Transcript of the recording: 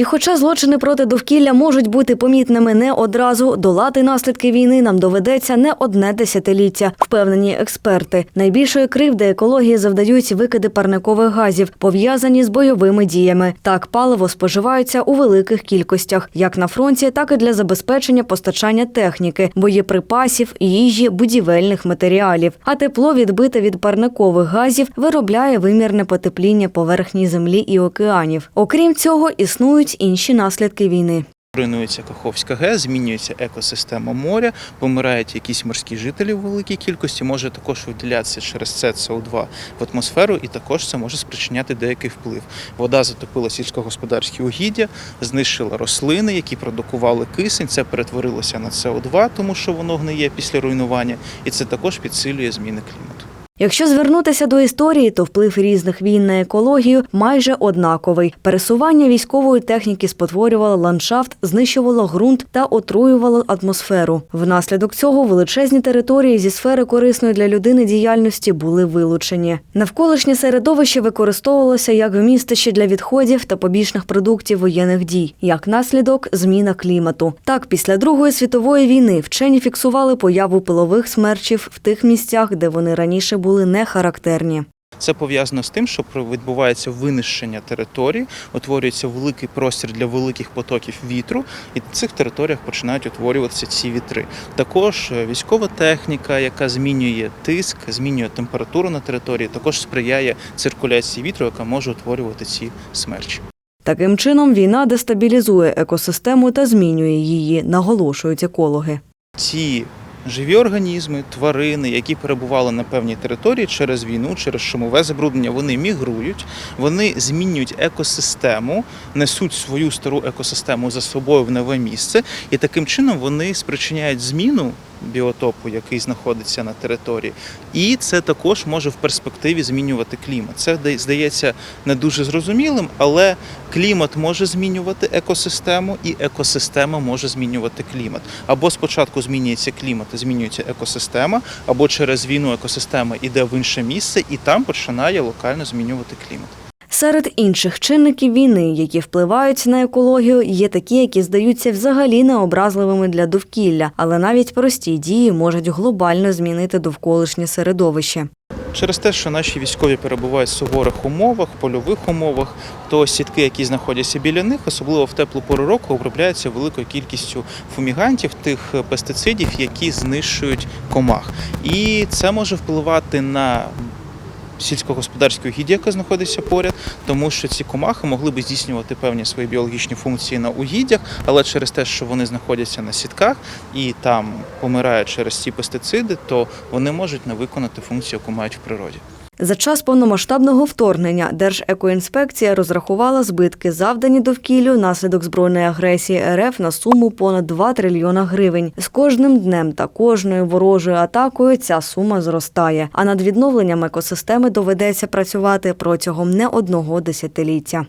І хоча злочини проти довкілля можуть бути помітними не одразу, долати наслідки війни нам доведеться не одне десятиліття, впевнені експерти. Найбільшої кривди екології завдають викиди парникових газів, пов'язані з бойовими діями. Так, паливо споживаються у великих кількостях, як на фронті, так і для забезпечення постачання техніки, боєприпасів, їжі, будівельних матеріалів. А тепло, відбите від парникових газів, виробляє вимірне потепління поверхні землі і океанів. Окрім цього, існують інші наслідки війни. Руйнується Каховська ГЕС, змінюється екосистема моря, помирають якісь морські жителі в великій кількості, може також виділятися через це СО2 в атмосферу, і також це може спричиняти деякий вплив. Вода затопила сільськогосподарські угіддя, знищила рослини, які продукували кисень. Це перетворилося на СО2, тому що воно гниє після руйнування, і це також підсилює зміни клімату. Якщо звернутися до історії, то вплив різних війн на екологію майже однаковий. Пересування військової техніки спотворювало ландшафт, знищувало ґрунт та отруювало атмосферу. Внаслідок цього величезні території зі сфери корисної для людини діяльності були вилучені. Навколишнє середовище використовувалося як вмістище для відходів та побічних продуктів воєнних дій, як наслідок зміна клімату. Так, після Другої світової війни вчені фіксували появу пилових смерчів в тих місцях, де вони раніше були не характерні. Це пов'язано з тим, що відбувається винищення територій, утворюється великий простір для великих потоків вітру, і на цих територіях починають утворюватися ці вітри. Також е, військова техніка, яка змінює тиск, змінює температуру на території, також сприяє циркуляції вітру, яка може утворювати ці смерчі. Таким чином, війна дестабілізує екосистему та змінює її, наголошують екологи. Ці живі організми, тварини, які перебували на певній території через війну, через шумове забруднення, вони мігрують, вони змінюють екосистему, несуть свою стару екосистему за собою в нове місце, і таким чином вони спричиняють зміну біотопу, який знаходиться на території, і це також може в перспективі змінювати клімат. Це здається не дуже зрозумілим, але клімат може змінювати екосистему, і екосистема може змінювати клімат. Або спочатку змінюється клімат, і змінюється екосистема, або через війну екосистема йде в інше місце, і там починає локально змінювати клімат. Серед інших чинників війни, які впливають на екологію, є такі, які здаються взагалі необразливими для довкілля, але навіть прості дії можуть глобально змінити довколишнє середовище. Через те, що наші військові перебувають в суворих умовах, польових умовах, то сітки, які знаходяться біля них, особливо в теплу пору року, обробляються великою кількістю фумігантів, тих пестицидів, які знищують комах. І це може впливати на сільськогосподарське гіді, яка знаходиться поряд, тому що ці комахи могли би здійснювати певні свої біологічні функції на угіддях, але через те, що вони знаходяться на сітках і там помирають через ці пестициди, то вони можуть не виконати функцію, яку мають в природі. За час повномасштабного вторгнення Держекоінспекція розрахувала збитки, завдані довкіллю наслідок збройної агресії РФ на суму понад 2 трильйона гривень. З кожним днем та кожною ворожою атакою ця сума зростає. А над відновленням екосистеми доведеться працювати протягом не одного десятиліття.